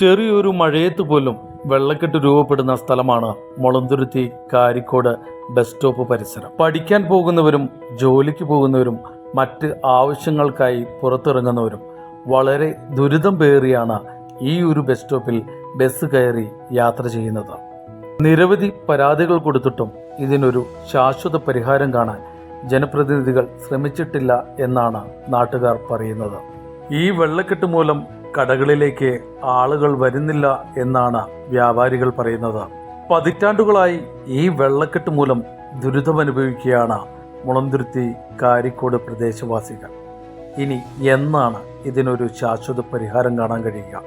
ചെറിയൊരു മഴയത്ത് പോലും വെള്ളക്കെട്ട് രൂപപ്പെടുന്ന സ്ഥലമാണ് മുളന്തുരുത്തി കാരിക്കോട് ബസ് സ്റ്റോപ്പ് പരിസരം. പഠിക്കാൻ പോകുന്നവരും ജോലിക്ക് പോകുന്നവരും മറ്റ് ആവശ്യങ്ങൾക്കായി പുറത്തിറങ്ങുന്നവരും വളരെ ദുരിതം പേറിയാണ് ഈ ഒരു ബസ് സ്റ്റോപ്പിൽ ബസ് കയറി യാത്ര ചെയ്യുന്നത്. നിരവധി പരാതികൾ കൊടുത്തിട്ടും ഇതിനൊരു ശാശ്വത പരിഹാരം കാണാൻ ജനപ്രതിനിധികൾ ശ്രമിച്ചിട്ടില്ല എന്നാണ് നാട്ടുകാർ പറയുന്നത്. ഈ വെള്ളക്കെട്ട് മൂലം കടകളിലേക്ക് ആളുകൾ വരുന്നില്ല എന്നാണ് വ്യാപാരികൾ പറയുന്നത്. പതിറ്റാണ്ടുകളായി ഈ വെള്ളക്കെട്ട് മൂലം ദുരിതമനുഭവിക്കുകയാണ് മുളന്തുരുത്തി കാരിക്കോട് പ്രദേശവാസികൾ. ഇനി എന്നാണ് ഇതിനൊരു ശാശ്വത പരിഹാരം കാണാൻ കഴിയുക?